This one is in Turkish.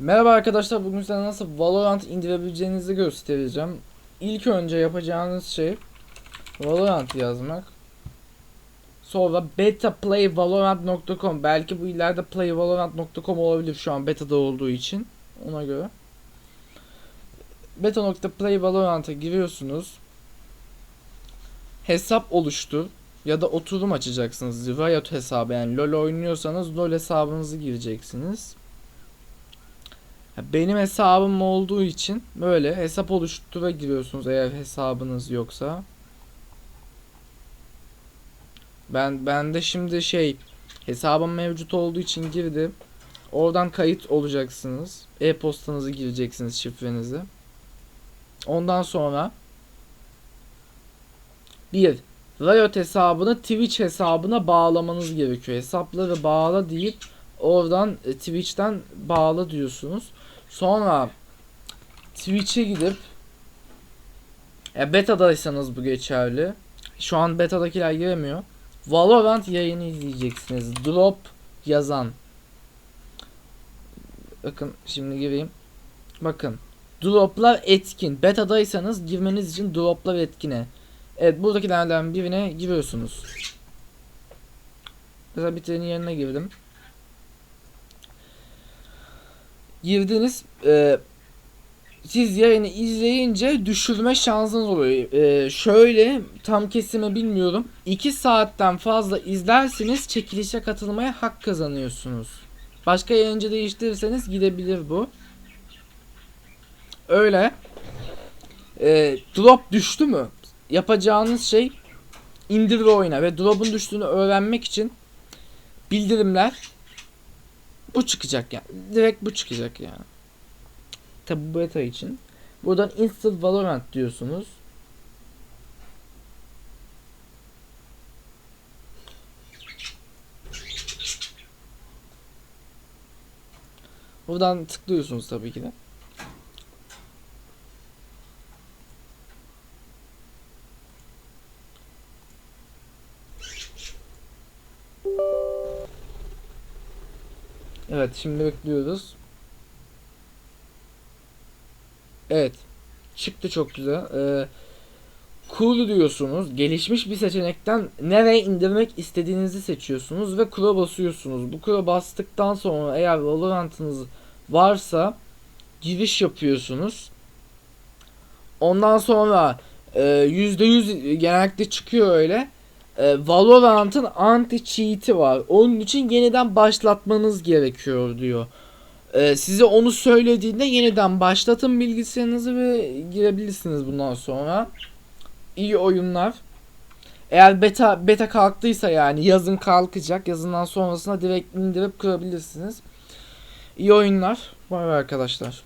Merhaba arkadaşlar bugün size nasıl Valorant indirebileceğinizi göstereceğim. İlk önce yapacağınız şey Valorant yazmak. Sonra betaplayvalorant.com belki bu ileride playvalorant.com olabilir şu an beta'da olduğu için ona göre. beta.playvalorant'a giriyorsunuz. Hesap oluştur ya da oturum açacaksınız. Riot hesabı yani LoL oynuyorsanız LoL hesabınızı gireceksiniz. Benim hesabım olduğu için böyle hesap oluştura giriyorsunuz eğer hesabınız yoksa. Ben bende şimdi şey hesabım mevcut olduğu için girdim. Oradan kayıt olacaksınız. E-postanızı gireceksiniz şifrenizi. Ondan sonra bir Riot hesabını Twitch hesabına bağlamanız gerekiyor. Hesapları bağla deyip oradan e, Twitch'ten bağla diyorsunuz. Sonra Twitch'e gidip ya beta'daysanız bu geçerli. Şu an beta'dakiler giremiyor. Valorant yayını izleyeceksiniz. Drop yazan. Bakın şimdi gireyim. Bakın. Droplar etkin. Beta'daysanız girmeniz için droplar etkine. Evet buradakilerden birine giriyorsunuz. Mesela bir trenin yerine girdim. Girdiniz. E, siz yayını izleyince düşürme şansınız oluyor. E, şöyle tam kesimi bilmiyorum. 2 saatten fazla izlerseniz çekilişe katılmaya hak kazanıyorsunuz. Başka yayıncı değiştirirseniz gidebilir bu. Öyle. E, drop düştü mü? Yapacağınız şey indir ve oyna ve drop'un düştüğünü öğrenmek için bildirimler bu çıkacak yani. Direkt bu çıkacak yani. Tabi beta için. Buradan Instant Valorant diyorsunuz. Buradan tıklıyorsunuz tabii ki de. Evet şimdi bekliyoruz. Evet. Çıktı çok güzel. Ee, cool diyorsunuz. Gelişmiş bir seçenekten nereye indirmek istediğinizi seçiyorsunuz ve kura basıyorsunuz. Bu kura bastıktan sonra eğer Valorant'ınız varsa giriş yapıyorsunuz. Ondan sonra e, %100 genellikle çıkıyor öyle. E, Valorant'ın anti cheat'i var. Onun için yeniden başlatmanız gerekiyor diyor. Ee, size onu söylediğinde yeniden başlatın bilgisayarınızı ve girebilirsiniz bundan sonra. İyi oyunlar. Eğer beta beta kalktıysa yani yazın kalkacak. Yazından sonrasında direkt indirip kurabilirsiniz. İyi oyunlar. Bay arkadaşlar.